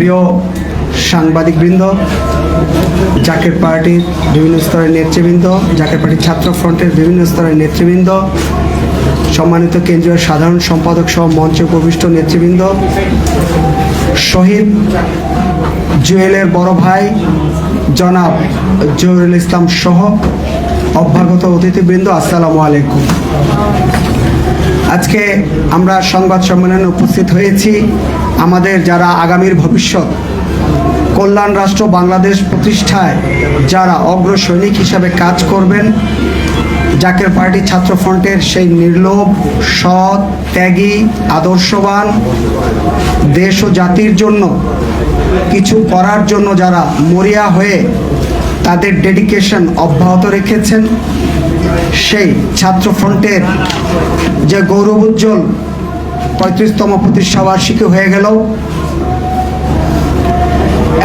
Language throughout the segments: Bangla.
প্রিয় সাংবাদিকবৃন্দ, জাকের পার্টির বিভিন্ন স্তরের নেতৃবৃন্দ, জাকের পার্টির ছাত্র ফ্রন্টের বিভিন্ন স্তরের নেতৃবৃন্দ, সম্মানিত কেন্দ্রীয় সাধারণ সম্পাদক সহ মঞ্চে উপবিষ্ট নেতৃবৃন্দ, শহীদ জুয়েলের বড় ভাই জনাব জহুরুল ইসলাম সহ অভ্যাগত অতিথিবৃন্দ, আসসালামু আলাইকুম। আজকে আমরা সংবাদ সম্মেলনে উপস্থিত হয়েছি আমাদের যারা আগামীর ভবিষ্যৎ, কল্যাণ রাষ্ট্র বাংলাদেশ প্রতিষ্ঠায় যারা অগ্র সৈনিক হিসাবে কাজ করবেন, জাকের পার্টি ছাত্র ফ্রন্টের সেই নির্লোভ, সৎ, ত্যাগী, আদর্শবান, দেশ ও জাতির জন্য কিছু করার জন্য যারা মরিয়া হয়ে তাদের ডেডিকেশন অব্যাহত রেখেছেন। সেই ছাত্র ফ্রন্টের যে গৌরব উজ্জ্বল পঁয়ত্রিশতম প্রতিষ্ঠা বার্ষিকী হয়ে গেল।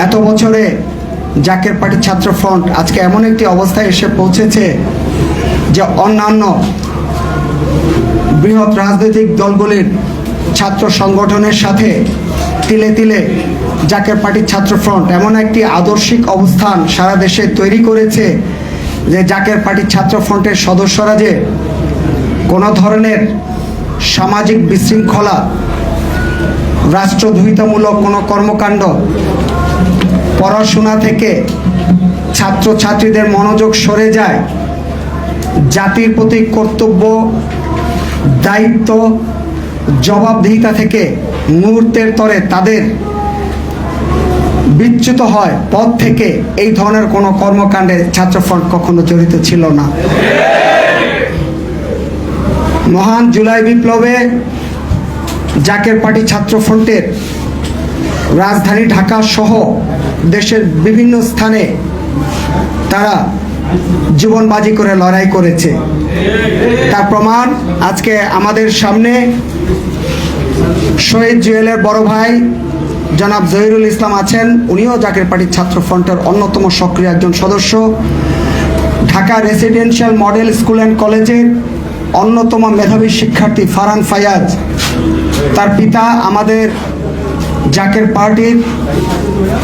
এত বছরে জাকের পার্টি ছাত্র ফ্রন্ট আজকে এমন একটি অবস্থায় এসে পৌঁছেছে যে অন্যান্য বৃহৎ রাজনৈতিক দলগুলির ছাত্র সংগঠনের সাথে তিলে তিলে জাকের পার্টির ছাত্র ফ্রন্ট এমন একটি আদর্শিক অবস্থান সারা দেশে তৈরি করেছে যে জাকের পার্টির ছাত্র ফ্রন্টের সদস্যরা যে কোনো ধরনের সামাজিক বিশৃঙ্খলা, রাষ্ট্রদ্রোহিতামূলক কোনো কর্মকাণ্ড, পড়াশোনা থেকে ছাত্রছাত্রীদের মনোযোগ সরে যায়, জাতির প্রতি কর্তব্য, দায়িত্ব জবাবদিহিতা থেকে মুহূর্তের তরে তাদের বিচ্যুত হয়। পদ থেকে এই ধরনের কোনো কর্মকাণ্ডে ছাত্রফ্রন্ট কখনো জড়িত ছিল না। মহান জুলাই বিপ্লবে জাকের পার্টি ছাত্র ফ্রন্টের রাজধানী ঢাকা সহ দেশের বিভিন্ন স্থানে তারা জীবনবাজি করে লড়াই করেছে। তার প্রমাণ আজকে আমাদের সামনে শহীদ জুয়েলের বড় ভাই জনাব জহিরুল ইসলাম আছেন। উনিও জাকের পার্টির ছাত্র ফ্রন্টের অন্যতম সক্রিয় একজন সদস্য। Dhaka residential model school and কলেজের অন্যতম মেধাবী শিক্ষার্থী ফারান ফায়াজ। তার পিতা আমাদের জাকের পার্টির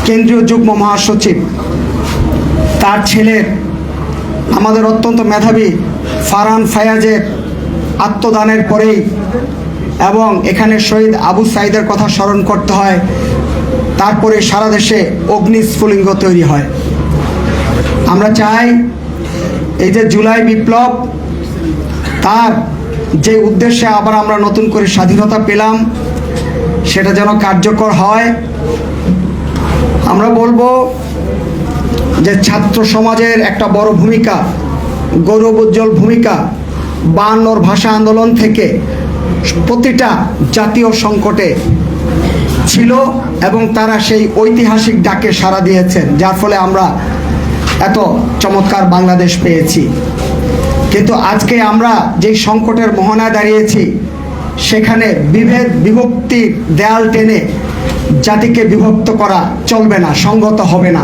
কেন্দ্রীয় যুগ্ম মহাসচিব। তার ছেলের আমাদের অত্যন্ত মেধাবী ফারহান ফায়াজের আত্মদানের পরেই এবং এখানে শহীদ আবু সাইদের কথা স্মরণ করতে হয়, তারপরে সারা দেশে অগ্নিস্ফুলিঙ্গ তৈরি হয়। আমরা চাই এই যে জুলাই বিপ্লব, তার যে উদ্দেশ্যে আবার আমরা নতুন করে স্বাধীনতা পেলাম, সেটা যেন কার্যকর হয়। আমরা বলব যে ছাত্র সমাজের একটা বড় ভূমিকা গৌরব উজ্জ্বল ভূমিকা বায়ান্নর ভাষা আন্দোলন থেকে প্রতিটা জাতীয় সংকটে ছিল এবং তারা সেই ঐতিহাসিক ডাকে সাড়া দিয়েছেন, যার ফলে আমরা এত চমৎকার বাংলাদেশ পেয়েছি। কিন্তু আজকে আমরা যেই সংকটের মোহনায় দাঁড়িয়েছি, সেখানে বিভেদ বিভক্তির দেয়াল টেনে জাতিকে বিভক্ত করা চলবে না, সঙ্গত হবে না।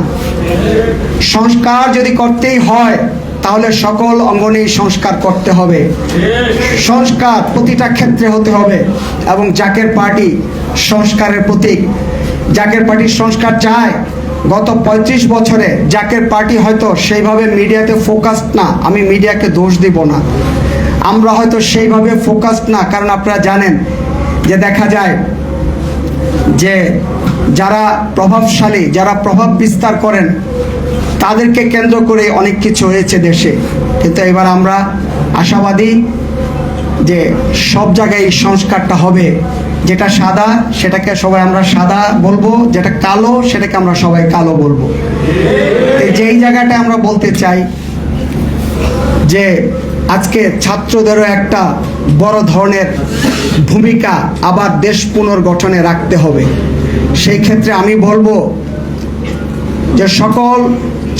সংস্কার যদি করতেই হয় তাহলে সকল অঙ্গনেই সংস্কার করতে হবে। সংস্কার প্রতিটা ক্ষেত্রে হতে হবে এবং জাকের পার্টি সংস্কারের প্রতীক। জাকের পার্টির সংস্কার চায়। গত ৩৫ বছরে জাকের পার্টি হয়তো সেইভাবে মিডিয়াতে ফোকাসড না, আমি মিডিয়াকে দোষ দিব না। আমরা হয়তো সেইভাবে ফোকাসড না, কারণ আপনারা জানেন যে দেখা যায় যে যারা প্রভাবশালী, যারা প্রভাব বিস্তার করেন তাদেরকে কেন্দ্র করে অনেক কিছু হয়েছে দেশে। কিন্তু এবার আমরা আশাবাদী যে সব জায়গায় এই সংস্কারটা হবে। যেটা সাদা, সেটাকে সবাই আমরা সাদা বলব। যেটা কালো, সেটাকে আমরা সবাই কালো বলব। যেই জায়গাটা আমরা বলতে চাই যে আজকে ছাত্রদেরও একটা বড় ধরনের ভূমিকা আবার দেশ পুনর্গঠনে রাখতে হবে। সেই ক্ষেত্রে আমি বলব যে সকল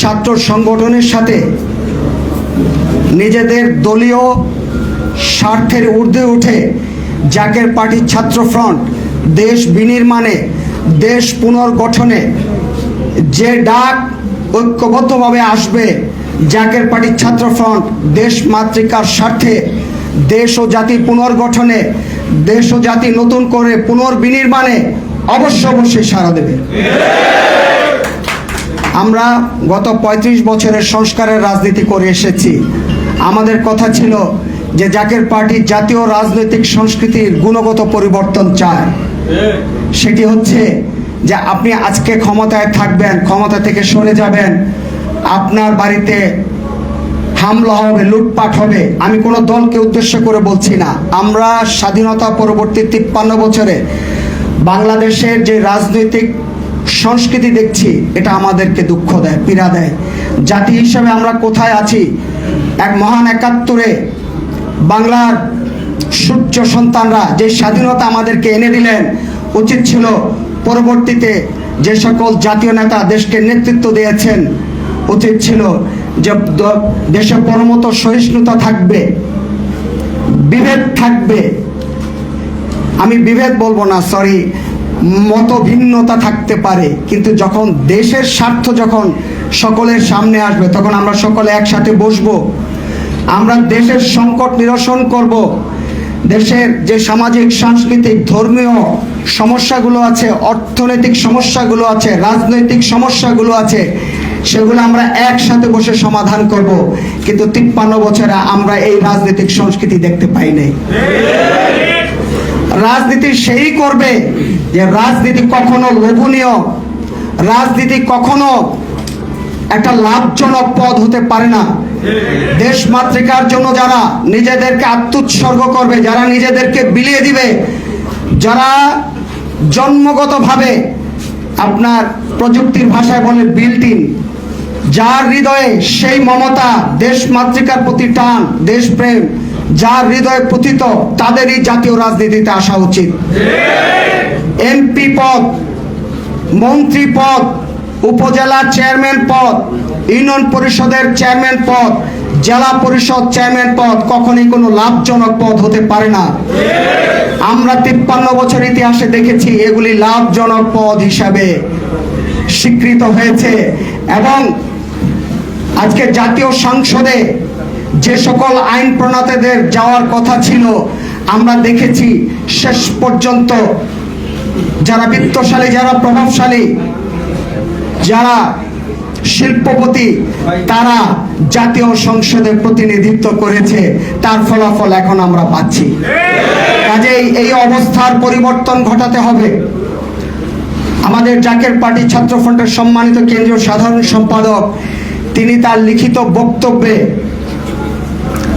ছাত্র সংগঠনের সাথে নিজেদের দলীয় স্বার্থের ঊর্ধ্বে উঠে জাকের পার্টির ছাত্র ফ্রন্ট, দেশ বিনির্মাণে, দেশ পুনর্গঠনে যে ডাক ঐক্যবদ্ধভাবে আসবে জাকের পার্টির ছাত্র ফ্রন্ট, দেশ মাতৃকার স্বার্থে, দেশ ও জাতি পুনর্গঠনে, দেশ ও জাতি নতুন করে পুনর্বিনির্মাণে অবশ্য অবশ্যই সাড়া দেবে। আমরা গত ৩৫ বছরের সংস্কারের রাজনীতি করে এসেছি। আমাদের কথা ছিল যে জাকের পার্টি জাতীয় রাজনৈতিক সংস্কৃতির গুণগত পরিবর্তন চায়। সেটি হচ্ছে যে আপনি আজকে ক্ষমতায় থাকবেন, ক্ষমতা থেকে সরে যাবেন, আপনার বাড়িতে হামলা হবে, লুটপাট হবে, আমি কোনো দলকে উদ্দেশ্য করে বলছি না। আমরা স্বাধীনতা পরবর্তী তিপ্পান্ন বছরে বাংলাদেশের যে রাজনৈতিক সংস্কৃতি দেখছি, এটা আমাদেরকে দুঃখ দেয়, পীড়া দেয়। জাতি হিসেবে আমরা কোথায় আছি? এক মহান একাত্তরে বাংলার সূর্য সন্তানরা যে স্বাধীনতা আমাদেরকে এনে দিলেন, উচিত ছিল পরবর্তীতে যে সকল জাতীয় নেতা দেশকে নেতৃত্ব দিয়েছেন, উচিত ছিল যে দেশে পরমত সহিষ্ণুতা থাকবে, বিভেদ থাকবে। আমি বিভেদ বলব না সরি মত ভিন্নতা থাকতে পারে, কিন্তু যখন দেশের স্বার্থ যখন সকলের সামনে আসবে, তখন আমরা সকলে একসাথে বসবো। আমরা দেশের সংকট নিরসন করব। দেশের যে সামাজিক, সাংস্কৃতিক, ধর্মীয় সমস্যাগুলো আছে, অর্থনৈতিক সমস্যাগুলো আছে, রাজনৈতিক সমস্যাগুলো আছে, সেগুলো আমরা একসাথে বসে সমাধান করব। কিন্তু তিপ্পান্ন বছরে আমরা এই রাজনৈতিক সংস্কৃতি দেখতে পাই নাই। রাজনীতি সেই করবে যে রাজনীতি কখনো লোভনীয়, রাজনীতি কখনো একটা লাভজনক পদ হতে পারে না। দেশ মাতৃকার জন্য যারা নিজেদেরকে আত্মোৎসর্গ করবে, যারা নিজেদেরকে বিলিয়ে দিবে, যারা জন্মগতভাবে আপনার প্রযুক্তির ভাষায় বলে বিল্টিন, যার হৃদয়ে সেই মমতা, দেশ মাতৃকার প্রতি টান দেশপ্রেম যার হৃদয়ে পতিত তাদেরই জাতীয় রাজনীতিতে আসা উচিত। এমপি পদ, মন্ত্রী পদ, উপজেলা চেয়ারম্যান পদ, ইউনিয়ন পরিষদের চেয়ারম্যান পদ, জেলা পরিষদ চেয়ারম্যান পদ কখনই কোনো লাভজনক পদ হতে পারে না। আমরা তিপ্পান্ন বছর ইতিহাসে দেখেছি এগুলি লাভজনক পদ হিসাবে স্বীকৃত হয়েছে এবং আজকে জাতীয় সংসদে যে সকল আইন প্রণেতাদের যাওয়ার কথা ছিল, আমরা দেখেছি শেষ পর্যন্ত যারা বিত্তশালী, যারা প্রভাবশালী, যারা শিল্পপতি, তারা জাতীয় সংসদে প্রতিনিধিত্ব করেছে। তার ফলাফল এখন আমরা পাচ্ছি। কাজেই এই অবস্থার পরিবর্তন ঘটাতে হবে। আমাদের জাকের পার্টি ছাত্র ফ্রন্টের সম্মানিত কেন্দ্রীয় সাধারণ সম্পাদক, তিনি তার লিখিত বক্তব্যে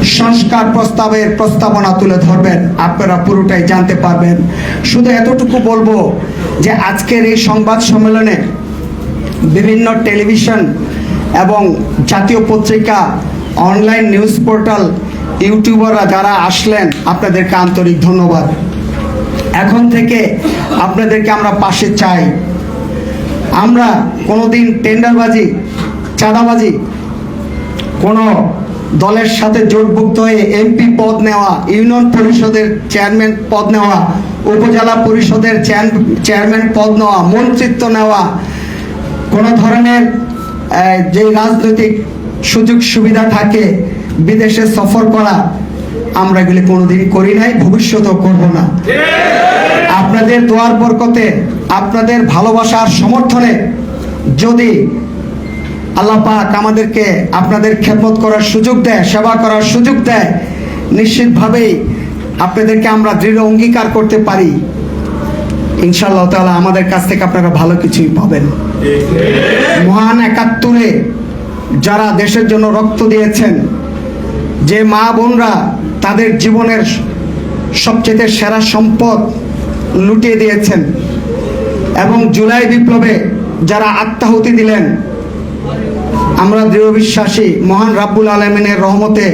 সংস্কার প্রস্তাবের প্রস্তাবনা তুলে ধরবেন। আপনারা পুরোটাই জানতে পারবেন। শুধু এতটুকু বলব যে আজকের এই সংবাদ সম্মেলনে বিভিন্ন টেলিভিশন এবং জাতীয় পত্রিকা, অনলাইন নিউজ পোর্টাল, ইউটিউবাররা যারা আসলেন, আপনাদেরকে আন্তরিক ধন্যবাদ। এখন থেকে আপনাদেরকে আমরা পাশে চাই। আমরা কোনোদিন টেন্ডারবাজি, চাঁদাবাজি, কোনো দলের সাথে জোটভুক্ত হয়ে এমপি পদ নেওয়া, ইউনিয়ন পরিষদের চেয়ারম্যান পদ নেওয়া, উপজেলা পরিষদের চেয়ারম্যান পদ নেওয়া, মন্ত্রিত্ব নেওয়া, কোনো ধরনের যে রাজনৈতিক সুযোগ সুবিধা থাকে বিদেশে সফর করা, আমরা এগুলি কোনোদিন করি নাই, ভবিষ্যতেও করব না। আপনাদের দোয়ার বরকতে, আপনাদের ভালোবাসার সমর্থনে যদি আল্লাহ পাক আমাদেরকে আপনাদের খেদমত করার সুযোগ দেয়, সেবা করার সুযোগ দেয়। নিশ্চিতভাবেই আপনাদেরকে আমরা দৃঢ় অঙ্গীকার করতে পারি। ইনশাআল্লাহ তাআলা আমাদের কাছ থেকে আপনারা ভালো কিছুই পাবেন। মহান একাত্তরে যারা দেশের জন্য রক্ত দিয়েছেন, যে মা বোনরা তাদের জীবনের সবচেয়ে সেরা সম্পদ লুটিয়ে দিয়েছেন এবং জুলাই বিপ্লবে যারা আত্মাহুতি দিলেন আমরা দৃঢ় বিশ্বাসী, মহান রাব্বুল আলমিনের রহমতে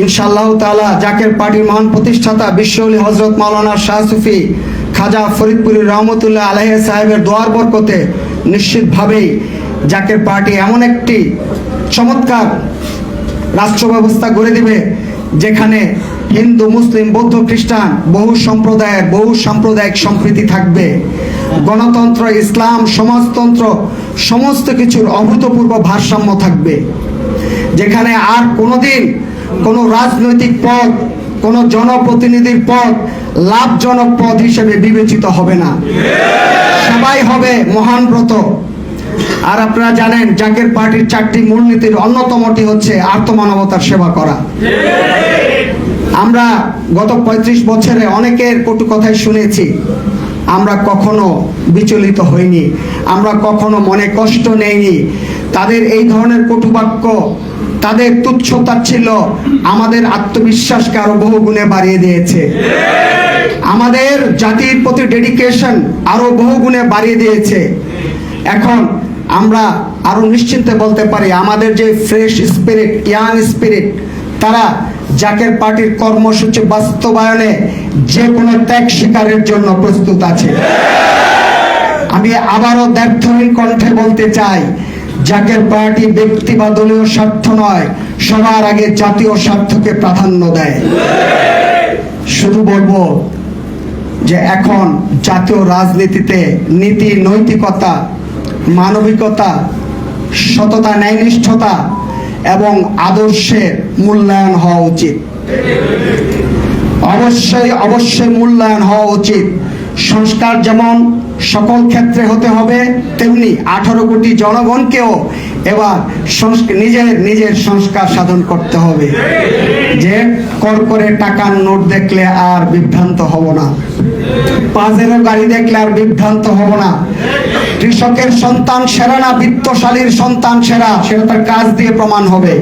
ইনশাআল্লাহ তাআলা জাকের পার্টির মহান প্রতিষ্ঠাতা বিশ্বলি হজরত মাওলানা শাহ সুফি খাজা ফরিদপুরি রহমতুল্লাহ আলহ সাহেবের দোয়ার বরকতে নিশ্চিতভাবেই জাকের পার্টি এমন একটি চমৎকার রাষ্ট্র ব্যবস্থা গড়ে দিবে যেখানে হিন্দু, মুসলিম, বৌদ্ধ, খ্রিস্টান, বহু সম্প্রদায়ের, বহু সাম্প্রদায়িক সম্প্রীতি থাকবে। গণতন্ত্র, ইসলাম, সমাজতন্ত্র, সমস্ত কিছুর অভূতপূর্ব ভারসাম্য থাকবে। যেখানে আর কোনোদিন কোনো রাজনৈতিক পদ, কোন জনপ্রতিনিধির পদ লাভজনক পদ হিসেবে বিবেচিত হবে না। সবাই হবে মহান ব্রত। আর আপনারা জানেন, জাকের পার্টির চারটি মূলনীতির অন্যতমটি হচ্ছে আত্মমানবতার সেবা করা। আমরা গত ৩৫ বছরে অনেকের কটু কথাই শুনেছি, আমরা কখনো বিচলিত হইনি, আমরা কখনো মনে কষ্ট নেইনি। তাদের এই ধরনের কটুবাক্য তাদের তুচ্ছতা ছিল আমাদের আত্মবিশ্বাসকে আরও বহু গুণে বাড়িয়ে দিয়েছে। আমাদের জাতির প্রতি ডেডিকেশন আরও বহু গুণে বাড়িয়ে দিয়েছে। এখন আমরা আরও নিশ্চিন্তে বলতে পারি, আমাদের যে ফ্রেশ স্পিরিট ইয়াং স্পিরিট তারা জাকের পার্টির কর্মসূচি বাস্তবায়নে যে কোনো ত্যাগ স্বীকারের জন্য প্রস্তুত আছে। আমি আবারও দ্ব্যর্থহীন কণ্ঠে বলতে চাই জাকের পার্টি ব্যক্তি বা দলীয় স্বার্থ নয়, সবার আগে জাতীয় স্বার্থকে প্রাধান্য দেয়। শুধু বলব যে এখন জাতীয় রাজনীতিতে নীতি, নৈতিকতা, মানবিকতা, সততা, ন্যায়নিষ্ঠতা এবং আদর্শের মূল্যায়ন হওয়া উচিত। অবশ্যই অবশ্যই মূল্যায়ন হওয়া উচিত। সংস্কার যেমন সকল ক্ষেত্রে হতে হবে, তেমনি আঠারো কোটি জনগণকেও এবার নিজের নিজের সংস্কার সাধন করতে হবে। যে কর করে টাকার নোট দেখলে আর বিভ্রান্ত হব না। পাঁচেরও গাড়ি দেখলে আর বিভ্রান্ত হব না। কৃষকের সন্তান সেরা না বিত্তশালীর সন্তান সেরা, সেটা তার কাজ দিয়ে প্রমাণ হবে।